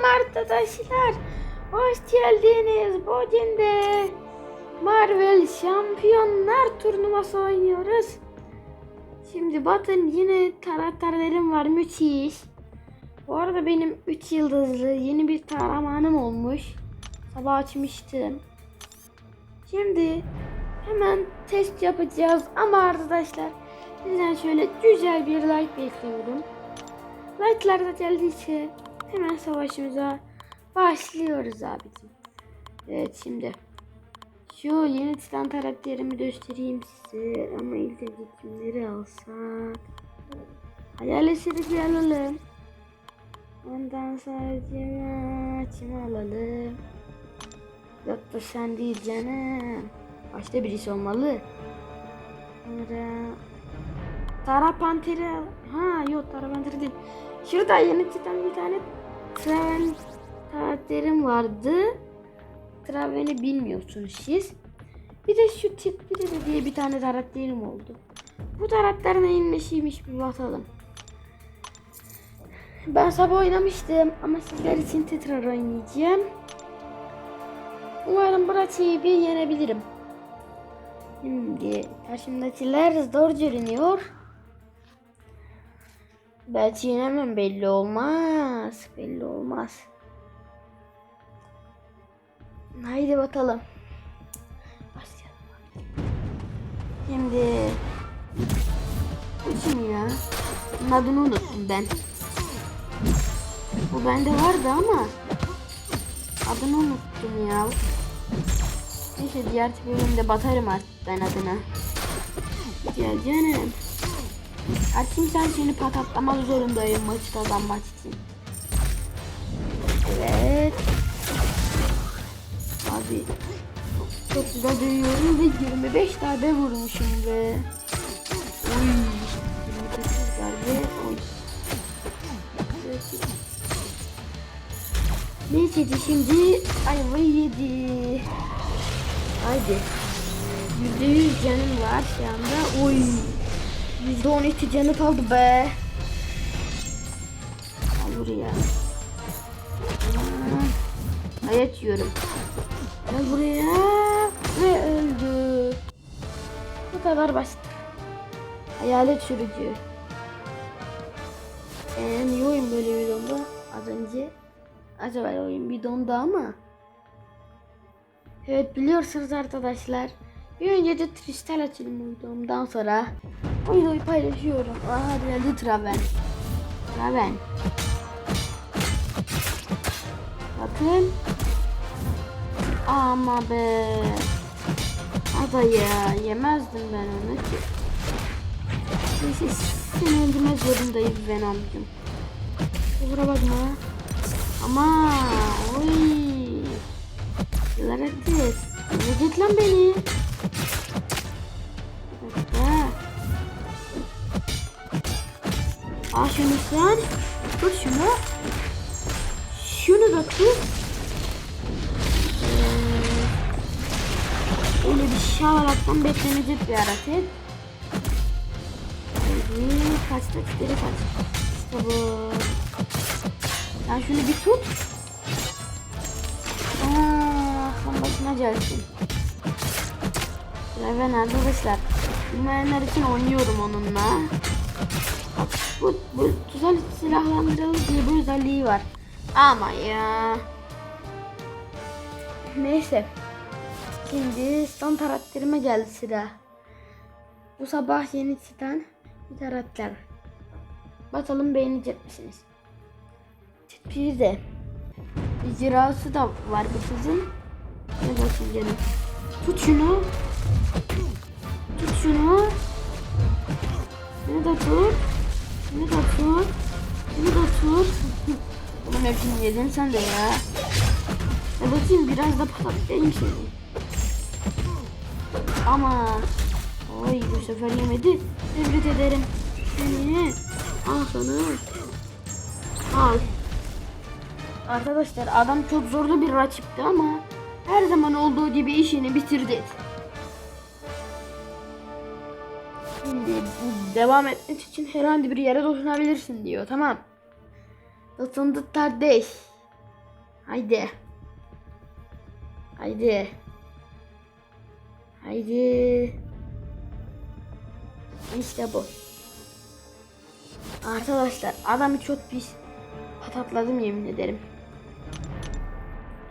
Selam arkadaşlar. Hoş geldiniz. Bugün de Marvel Şampiyonlar turnuvası oynuyoruz. Şimdi bakın yine taraftarlarım var müthiş. Bu arada benim 3 yıldızlı yeni bir kahramanım olmuş. Sabah açmıştım. Şimdi hemen test yapacağız ama arkadaşlar sizden şöyle güzel bir like bekliyorum. Like'lar da geldiyse hemen savaşımıza başlıyoruz abicim. Evet şimdi şu yeni titan karakterimi göstereyim size ama ilk önce kimleri alsak Hayalet sürücü alalım. Ondan sonra kimi, alalım? Yok da sen değil canım. Başta birisi olmalı. Sonra Tara Panteri Ha yok Tara Panteri değil. Şurada yeni çıkan bir tane Traven karakterim vardı. Traven'i bilmiyorsunuz siz. Bir de şu tip bir de diye bir tane karakterim oldu. Bu karakter neyin neşiymiş bir bakalım. Ben sabah oynamıştım ama sizler için tekrar oynayacağım. Umarım Brachi'yi bir yenebilirim. Şimdi karşımdakiler zor görünüyor. Belki yenemem belli olmaz. Belli olmaz. Haydi bakalım. Başlayalım. Şimdi kim ya? Bunun adını unuttum ben. Bu bende vardı ama adını unuttum ya. Neyse diğer bölümde batarım artık ben adına. Gel canım. Artık sen seni pakatlamak zorundayım maçı kazanmak için. Evet. Abi çok, güzel dövüyorum ve 25 darbe vurmuşum ve Oy. 28 darbe. Oy. Neyse şimdi ayvayı yedi. Haydi. %100 canım var şu anda. Oy. %12 canı kaldı be. Al buraya. Hayat yiyorum. Gel buraya. Ve öldü. Bu kadar basit. Hayalet sürücü. Ee, niye oyun böyle dondu az önce? Acaba oyun bir dondu ama. Evet biliyorsunuz arkadaşlar. Bir önce de kristal açılımı uyduğumdan sonra o videoyu paylaşıyorum. Aha geldi Traven. Traven. Bakın. Ama be. Ada ya yemezdim ben onu ki. Neyse seni öldürmek zorundayım ben amcım. Kusura bakma. Ama oy. Yıllar etti. Ne lan beni. Al şunu sen. Tut şunu. Şunu da tut. Ee, öyle bir şavalattan beklenecek bir hareket. Haydi kaç dakikleri kaç. İşte bu. Sen şunu bir tut. Aa, kan başına gelsin. Evet arkadaşlar. Bilmeyenler için oynuyorum onunla. Bu, bu güzel silahlandırılır diye bu özelliği var. Ama ya. Neyse. Şimdi son karakterime geldi sıra. Bu sabah yeni çıkan bir karakter. Bakalım beğenecek misiniz? Bir de icrası da var bu kızın. Ne bakayım canım. Tut şunu. Tut şunu. Bunu da tut. Bunu da tut. Bunu da tut. Bunun hepsini yedin sen de ya. Ya bakayım biraz da patlatayım seni. Ama Oy bu sefer yemedi. Tebrik ederim. Seni. Al sana. Al. Arkadaşlar adam çok zorlu bir rakipti ama her zaman olduğu gibi işini bitirdi. Devam etmek için herhangi bir yere dokunabilirsin diyor. Tamam. Dokundu kardeş. Haydi. Haydi. Haydi. İşte bu. Arkadaşlar adamı çok pis patatladım yemin ederim.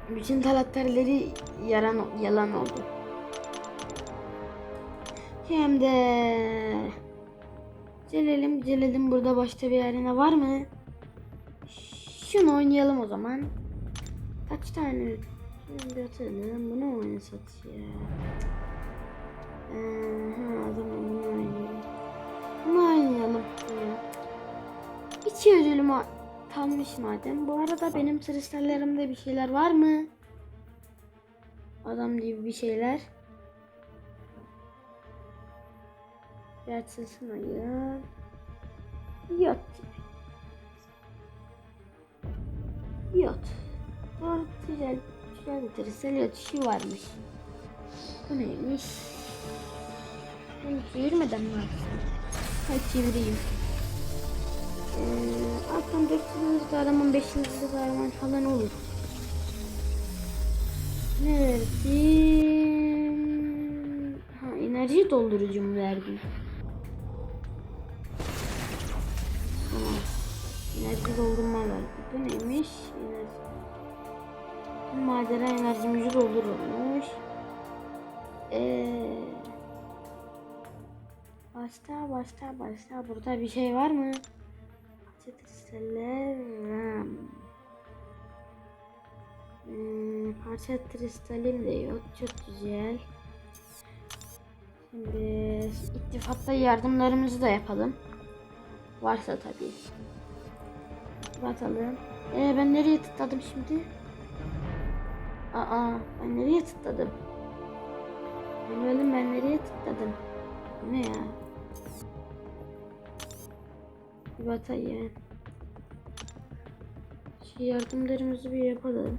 Bütün karakterleri yalan, yalan oldu. Hem de Celal'im Celal'im burada başka bir arena var mı? Şunu oynayalım o zaman. Kaç tane? Şunu bir atalım. Bunu oynasak ya. Ee, ha, o zaman bunu oynayalım. Bunu oynayalım. Ya. İki ödülüm kalmış madem. Bu arada benim kristallerimde bir şeyler var mı? Adam gibi bir şeyler. Bir açılsın ayı. Yok. Yok. Doğru güzel. Güzel yok. Şu varmış. Bu neymiş? Bunu çevirmeden mi açsam? Hadi çevireyim. Ee, Arkam 4 yıldızlı araman 5 yıldızlı araman falan olur. Ne verdim? Ha enerji doldurucu mu verdim? Enerji doldurma verdi. Bu neymiş? Enerji. Macera enerjimizi doldurulmuş. Eee... Başta başta başta burada bir şey var mı? RAM. Hmm, parça kristalim de yok. Çok güzel. Şimdi ittifatta yardımlarımızı da yapalım. Varsa tabii. Bakalım. Ee, ben nereye tıkladım şimdi? Aa, ben nereye tıkladım? Ben öldüm ben nereye tıkladım? Ne ya? Bir batayı. Şu yardımlarımızı bir yapalım.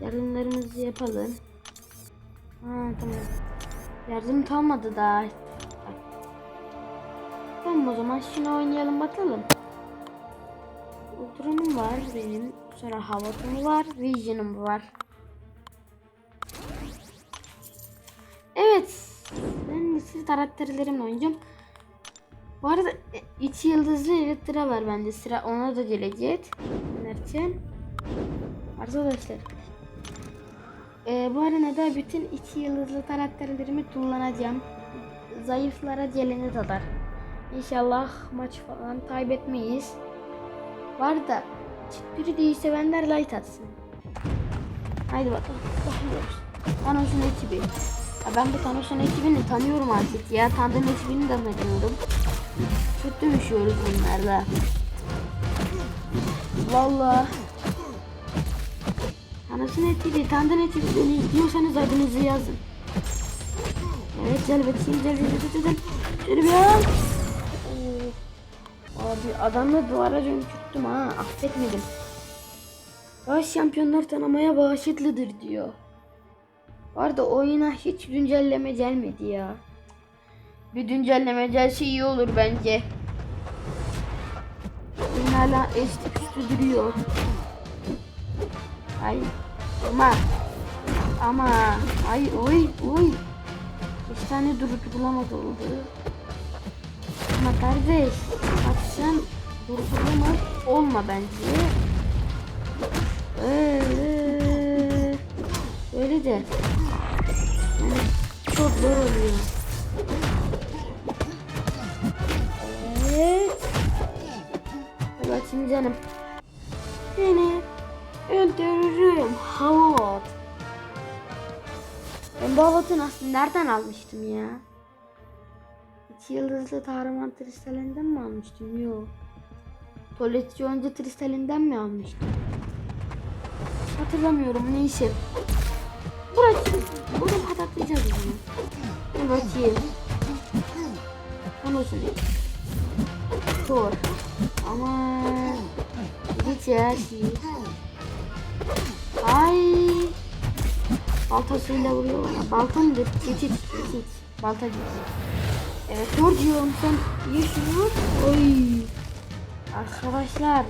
Yardımlarımızı yapalım. Ha tamam. Yardım kalmadı daha. Tamam o zaman şunu oynayalım bakalım. Ultron'um var benim. Sonra Havaton'um var. Vision'um var. Evet. Ben siz karakterlerimle oynayacağım. Bu arada 2 yıldızlı Elektra var bende. Sıra ona da gelecek. Derken. Arkadaşlar. Ee, bu arenada bütün 2 yıldızlı karakterlerimi kullanacağım. Zayıflara geleni kadar. İnşallah maç falan kaybetmeyiz. Var da biri değil sevenler like atsın. Haydi bakalım. Başlıyoruz. Thanos'un ekibi. Ya ben bu Thanos'un ekibini tanıyorum artık ya. Tanrı'nın ekibini de tanıyorum. Çok dövüşüyoruz bunlarla. Valla. Thanos'un ekibi, Tanrı'nın ekibi beni izliyorsanız adınızı yazın. Evet gel bakayım gel gel gel gel. Şöyle bir al. Adamla duvara dönüştüm ha affetmedim. Baş şampiyonlar tanımaya bağışıklıdır diyor. Var da oyuna hiç güncelleme gelmedi ya. Bir güncelleme gelse iyi olur bence. Oyun hala eski püskü duruyor. Ay ama ama ay oy oy. Bir tane durup bulamadı oldu. Ama kardeş bak sen durdurulamaz olma bence. Öyle, öyle de yani çok zor oluyor. Evet. Hadi bakayım canım. Seni öldürürüm Havot. Ben bu Havot'u nasıl nereden almıştım ya? İki yıldızlı Tahraman kristalinden mi almıştım? Yok. Koleksiyoncu kristalinden mi almıştım? Hatırlamıyorum neyse. Burası. Bunu patatlayacağız bunu. Ne bakayım. Onu söyleyeyim. Zor. Ama git ya şey. Ay. Baltasıyla vuruyor bana. Balta mıdır? Geçit. Geçit. Balta geçit. Evet Giorgio sen yaşıyor. Oy. Arkadaşlar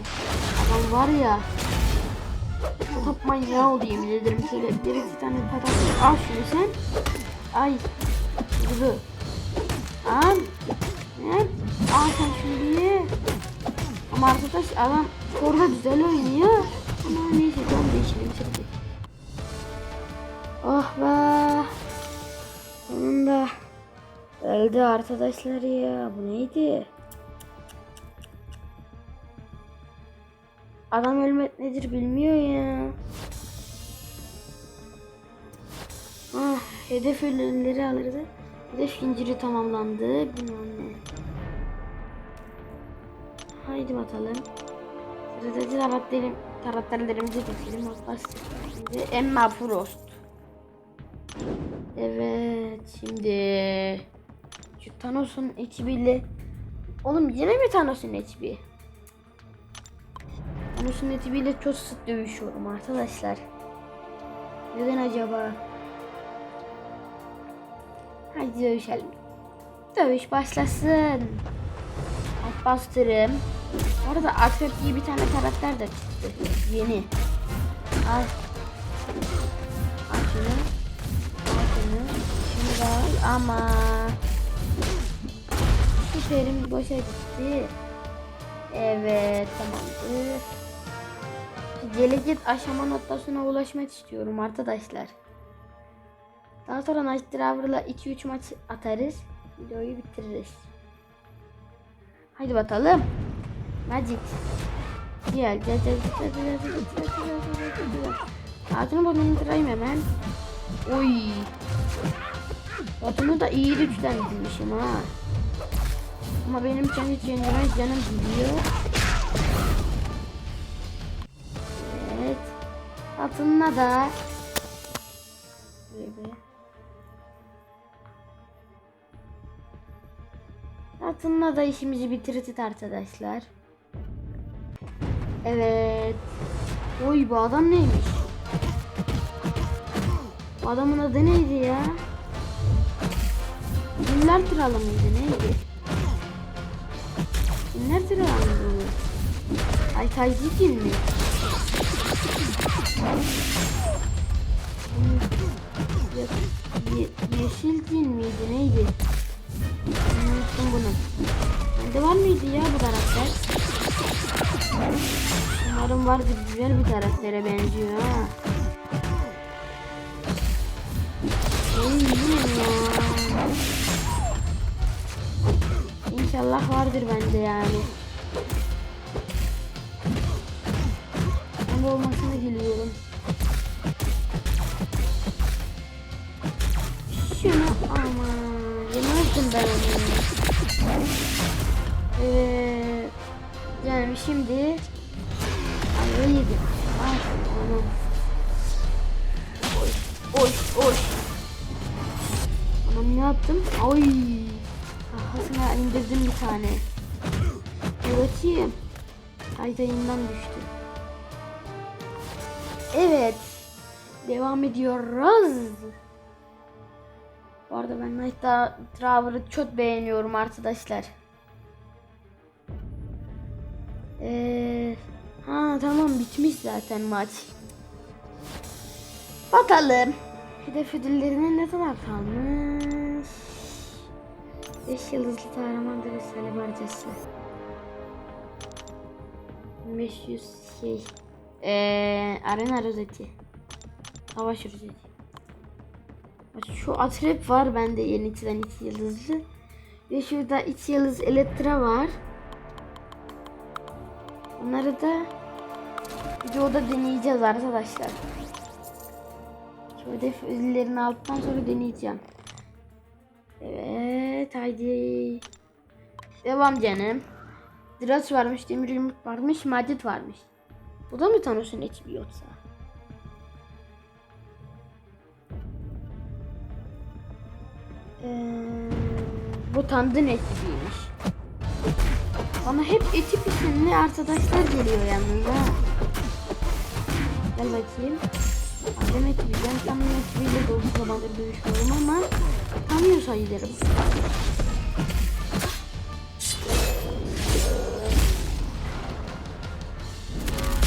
adam var ya Top manyağı olayım dedim. Şöyle bir iki tane patat. Al şunu sen. Ay. Vurdu. Al. Ne? Al sen şunu ye. Ama arkadaş adam orada güzel oynuyor. Ama neyse tam değişelim şimdi. Oh be. Sonunda öldü arkadaşlar ya. Bu neydi? Adam ölmek nedir bilmiyor ya. Ah, hedef ölüleri alırdı. Hedef zinciri tamamlandı. Bilmem ne. Haydi bakalım. Sıradaki taraftarlarım, taraftarlarımızı geçelim. Şimdi Emma Frost. Evet şimdi şu Thanos'un ekibiyle Oğlum yine mi Thanos'un ekibi? Thanos'un ekibiyle çok sık dövüşüyorum arkadaşlar. Neden acaba? Hadi dövüşelim. Dövüş başlasın. At bastırım. Bu arada Akrep diye bir tane karakter de çıktı. Yeni. Al. Al şunu. Al şunu. Şunu al. Ama. Süperim boşa gitti. Evet tamamdır. Gelecek aşama noktasına ulaşmak istiyorum arkadaşlar. Daha sonra Night Driver'la 2-3 maç atarız. Videoyu bitiririz. Haydi bakalım. Magic. Gel gel gel gel gel gel gel gel gel gel gel. Ağzını burnunu kırayım hemen. Oy. Botunu da iyi güçlendirmişim ha. Ama benim kendi kendime canım gidiyor. Evet. Altınla da. Böyle. Altınla da işimizi bitirdik arkadaşlar. Evet. Oy bu adam neymiş? Bu adamın adı neydi ya? Günler kralı mıydı neydi? Kralı mıydı bu? Ay Tayyip'in mi? Ye- yeşil cin miydi neydi? Unuttum bunu. Bende var mıydı ya bu karakter? Umarım vardır güzel bir karaktere benziyor ha. Oy mi ya? İnşallah vardır bende yani. Ben de olmasını diliyorum. Şunu ama yemezdim ben onu. Evet. Yani şimdi ayva yedim. Ay anam. Oy oy oy. Anam ne yaptım? Oy. Kafasına indirdim bir tane. Bırakayım. Kaydayından düştü. Evet. Devam ediyoruz. Bu arada ben Night Traveler'ı çok beğeniyorum arkadaşlar. Ee, ha tamam bitmiş zaten maç. Bakalım. Hedef ödüllerine ne kadar kalmış? 5 yıldızlı kahraman dreseli barcası. 500 şey. Ee, arena rozeti. Savaş rozeti. Şu atrep var bende yeniden 2 yıldızlı. Ve şurada 2 yıldız elektra var. Bunları da videoda deneyeceğiz arkadaşlar. Şu hedef ödüllerini aldıktan sonra deneyeceğim. Evet haydi. Devam canım. Dras varmış, demir yumruk varmış, macit varmış. Bu da mı Thanos'un ekibi yoksa? Ee, bu Tandın ekibiymiş. Bana hep ekip isimli arkadaşlar geliyor yalnız ha. Gel bakayım. Adem ekibi. Ben Tandın ekibiyle uzun zamandır dövüşmüyorum ama tanıyor sayılırım.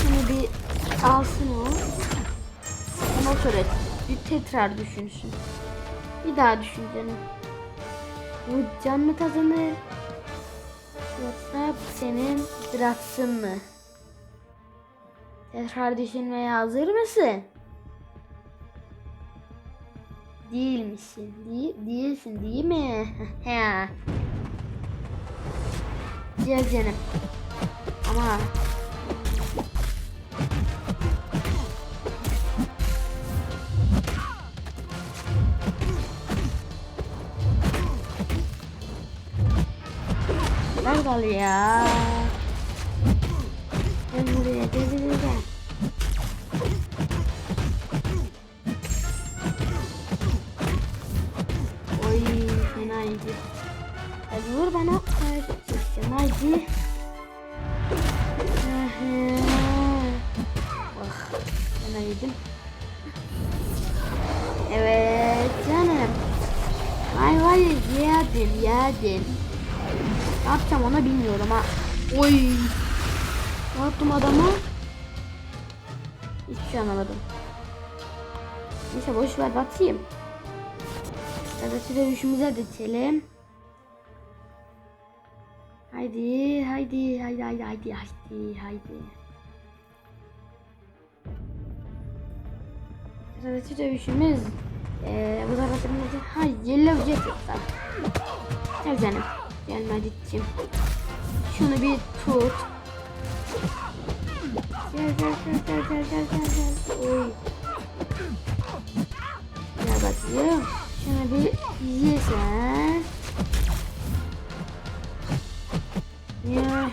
Şimdi bir alsın o. kontrol et. Bir tekrar düşünsün. Bir daha düşün canım. Bu can mı kazanır? Yoksa senin bıraksın mı? Tekrar düşünmeye hazır mısın? Değil misin? Değil, değilsin değil mi? He. Gel canım. Ama kal ya. Vay yedim yedim. Ne yapacağım onu bilmiyorum ha. Oy. Ne yaptım adama? Hiçbir şey anlamadım. Neyse boş ver batayım. Evet dövüşümüze geçelim. Haydi haydi haydi haydi haydi haydi haydi. Sıradaki dövüşümüz ee, bu tarafımızda ha yellow jet yapsak. Gel canım. Gel Madit'cim. Şunu bir tut. Gel gel gel gel gel gel gel gel. Oy. Gel bakayım. Şunu bir yesen. Ya ya.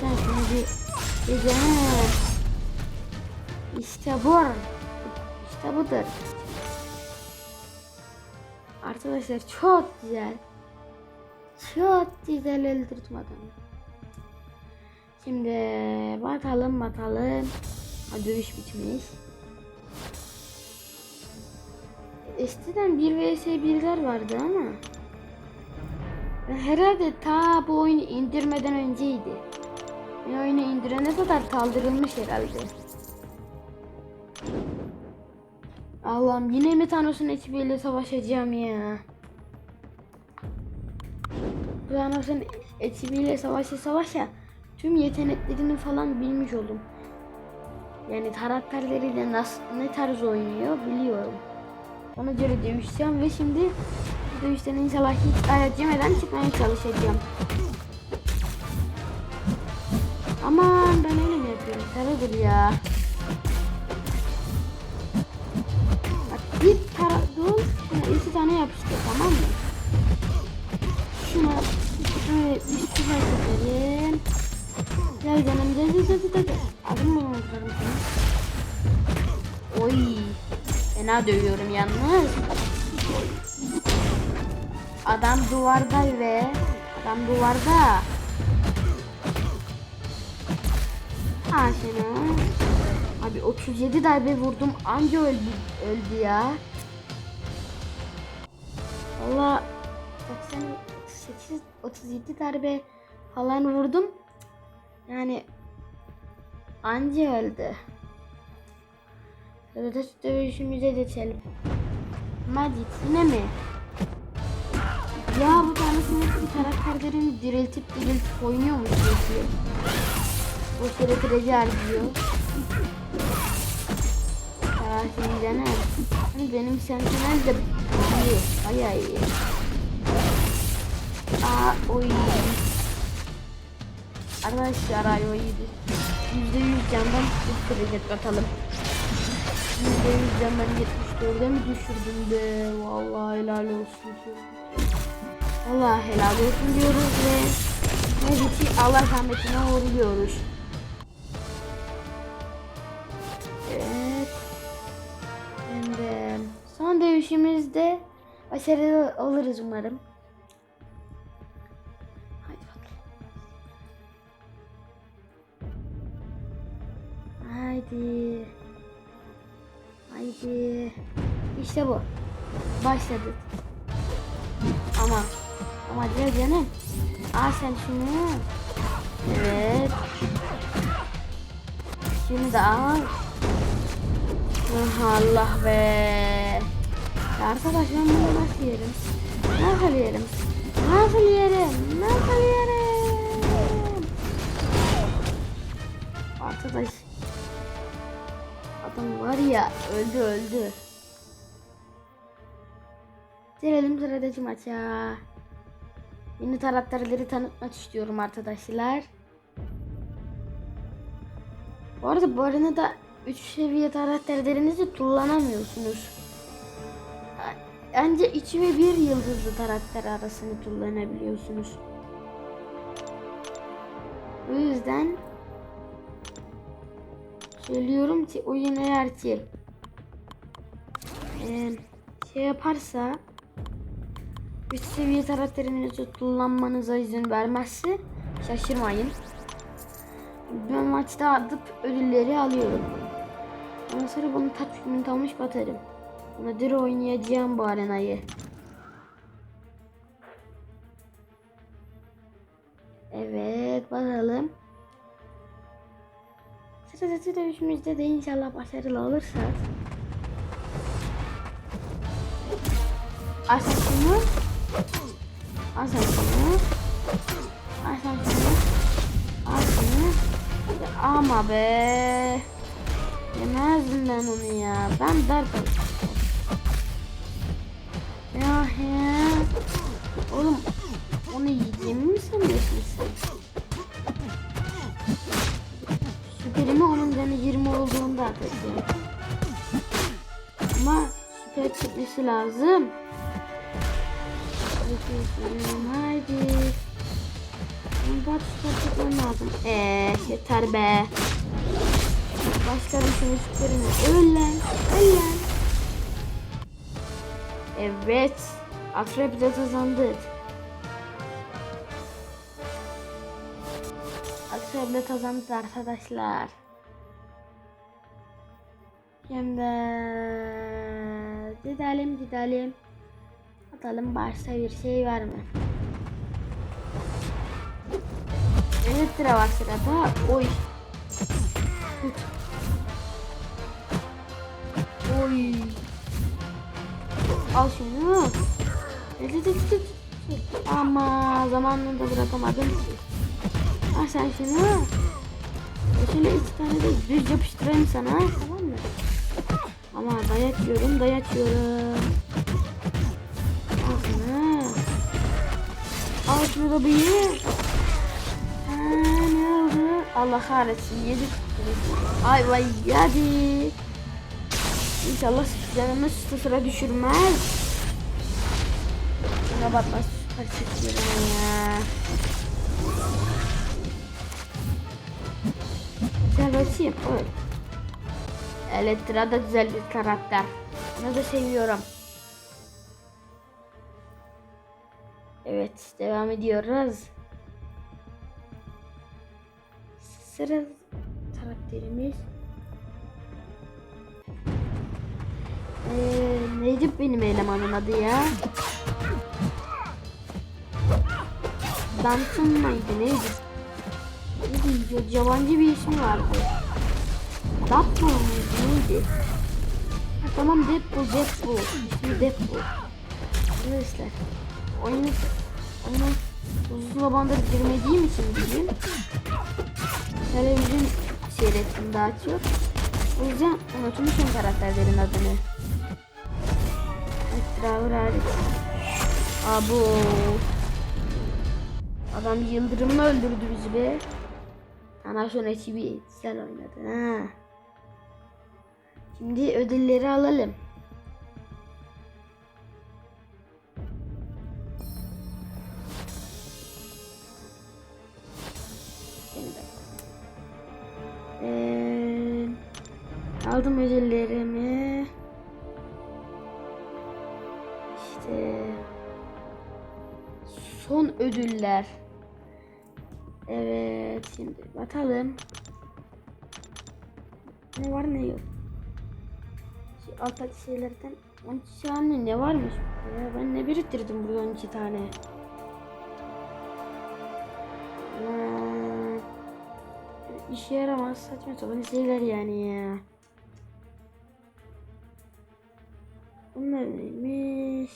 Sen şunu bir yesen. İşte bu. İşte budur. Arkadaşlar çok güzel. Çok güzel öldürdüm adamı. Şimdi bakalım bakalım. Ha, dövüş bitmiş. Eskiden 1 vs 1'ler vardı ama. Herhalde ta bu oyunu indirmeden önceydi. Ben oyunu indirene kadar kaldırılmış herhalde. Allah'ım yine mi Thanos'un ekibiyle savaşacağım ya? Thanos'un ekibiyle savaşa savaşa tüm yeteneklerini falan bilmiş oldum. Yani karakterleriyle nasıl ne tarz oynuyor biliyorum. Ona göre dövüşeceğim ve şimdi dövüşten inşallah hiç ayak yemeden çıkmaya çalışacağım. Aman ben öyle mi yapıyorum? Sarıdır ya. Şuna iki tane yapıştır tamam mı? Şuna şöyle bir süper çekelim. Gel canım gel gel. gel. Adım mı unutlarım seni? Oy. Fena dövüyorum yalnız. Adam duvarda ve adam duvarda. Ha şunu. Abi 37 darbe vurdum anca öldü, öldü ya. Valla 88 37 darbe falan vurdum. Yani anca öldü. Sırada dövüşümüze geçelim. Magic yine mi? Ya bu tanesinin karakterlerini diriltip diriltip oynuyormuş diye. Bu süre kredi harcıyor. Dene. Hani benim sentinel de iyi. Bayağı iyi. Aa oy. Arkadaşlar ay o iyiydi. Yüzde yüz candan kredi atalım. Yüzde yüz candan 74'e mi düşürdüm be? Vallahi helal olsun. Vallahi helal olsun diyoruz ve Medic'i Allah rahmetine uğurluyoruz. Dövüşümüzde başarılı oluruz umarım. Hadi bakalım. Haydi. Haydi. İşte bu. Başladık. Ama ama diyor canım. Al sen şunu. Evet. Şunu da al. Ah, Allah be. Ya arkadaş ben bunu nasıl yerim? Nasıl yerim? Nasıl yerim? Nasıl yerim? Arkadaş. Adam var ya öldü öldü. Gelelim sıradaki maça. Yeni taraftarları tanıtmak istiyorum arkadaşlar. Bu arada bu arenada 3 seviye karakterlerinizi kullanamıyorsunuz. Anca 2 ve 1 yıldızlı karakter arasını kullanabiliyorsunuz. O yüzden söylüyorum ki oyun eğer ki eee, şey yaparsa 3 seviye karakterinizi kullanmanıza izin vermezse şaşırmayın. Ben maçta atıp ödülleri alıyorum. Ondan sonra bunu günü kalmış batarım. Nadir oynayacağım bu arenayı. Evet bakalım. Sıradaki dövüşümüzde de inşallah başarılı olursak. Asasını Asasını Asasını Asasını Ama be Yemezdim ben onu ya Ben he Oğlum Onu yiyeceğimi mi sanıyorsun sen? Süperimi onun canı 20 olduğunda atacağım Ama süper çıkması lazım Haydi. Bak süper çıkmam lazım. Eee yeter be. Başlarım şunu süperimi. Öl lan. Öl lan. Evet. Akrep de kazandı. Akrep de kazandı arkadaşlar. Şimdi gidelim gidelim. Bakalım başka bir şey var mı? Elektra var sırada. Oy. Oy. Al şunu. Evet. Ama zamanında bırakamadım ki. Al sen şunu. Şöyle iki tane de düz yapıştırayım sana. Tamam mı? Ama dayak yiyorum, dayak yiyorum. Ağzına. Al şunu da bir. Ha, ne oldu? Allah kahretsin yedik. Ay vay yedik. İnşallah canımız sıfıra düşürmez. Şuna bakma süper çekiyorum ya. Gel bakayım. Oy. Elektra da güzel bir karakter. Onu da seviyorum. Evet devam ediyoruz. Sıra karakterimiz. Ee, neydi benim elemanın adı ya? Danton mıydı neydi? Neydi? Yabancı bir ismi vardı. Deadpool muydu neydi? Tamam Deadpool Deadpool. İsmi Deadpool. Arkadaşlar oyunu oyunu uzun zamandır girmediğim için bugün televizyon seyrettim daha çok. O yüzden unutmuşum karakterlerin adını. Etrafı hariç. Abo. Adam yıldırımla öldürdü bizi be. Anason ekibi güzel oynadı ha. Şimdi ödülleri alalım. Ee, aldım ödüllerimi. Son ödüller. Evet şimdi bakalım. Ne var ne yok. Şu alttaki şeylerden 12 tane ne varmış? Ya ben ne biriktirdim burada 12 tane. Hmm. İşe yaramaz saçma sapan şeyler yani ya. Neymiş?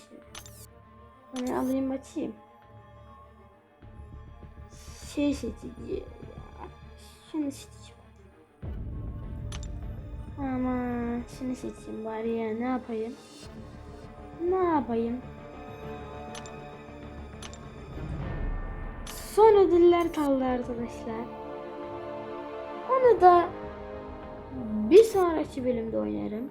Hani alayım açayım. Şey seçici ya. Şunu seçeceğim. Ama şunu seçeyim bari ya ne yapayım? Ne yapayım? Son ödüller kaldı arkadaşlar. Onu da bir sonraki bölümde oynarım.